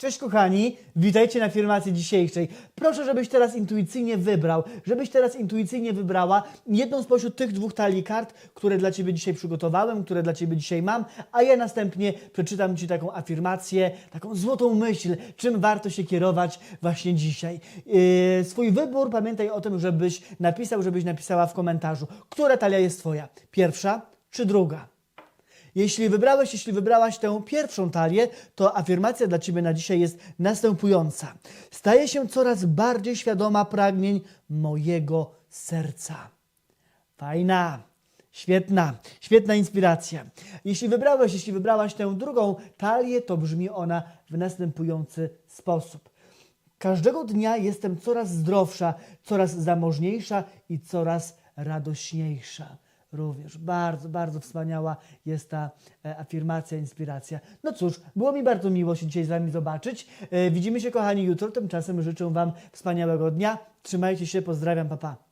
Cześć kochani, witajcie na afirmacji dzisiejszej. Proszę, żebyś teraz intuicyjnie wybrał, żebyś teraz intuicyjnie wybrała jedną spośród tych dwóch talii kart, które dla Ciebie dzisiaj przygotowałem, które dla Ciebie dzisiaj mam, a ja następnie przeczytam Ci taką afirmację, taką złotą myśl, czym warto się kierować właśnie dzisiaj. Yy, swój wybór pamiętaj o tym, żebyś napisał, żebyś napisała w komentarzu, która talia jest Twoja, pierwsza czy druga. Jeśli wybrałeś, jeśli wybrałaś tę pierwszą talię, to afirmacja dla Ciebie na dzisiaj jest następująca. Staję się coraz bardziej świadoma pragnień mojego serca. Fajna, świetna, świetna inspiracja. Jeśli wybrałeś, jeśli wybrałaś tę drugą talię, to brzmi ona w następujący sposób. Każdego dnia jestem coraz zdrowsza, coraz zamożniejsza i coraz radośniejsza. Również bardzo, bardzo wspaniała jest ta e, afirmacja, inspiracja. No cóż, było mi bardzo miło się dzisiaj z Wami zobaczyć. E, widzimy się, kochani, jutro. Tymczasem życzę Wam wspaniałego dnia. Trzymajcie się, pozdrawiam, papa. Pa.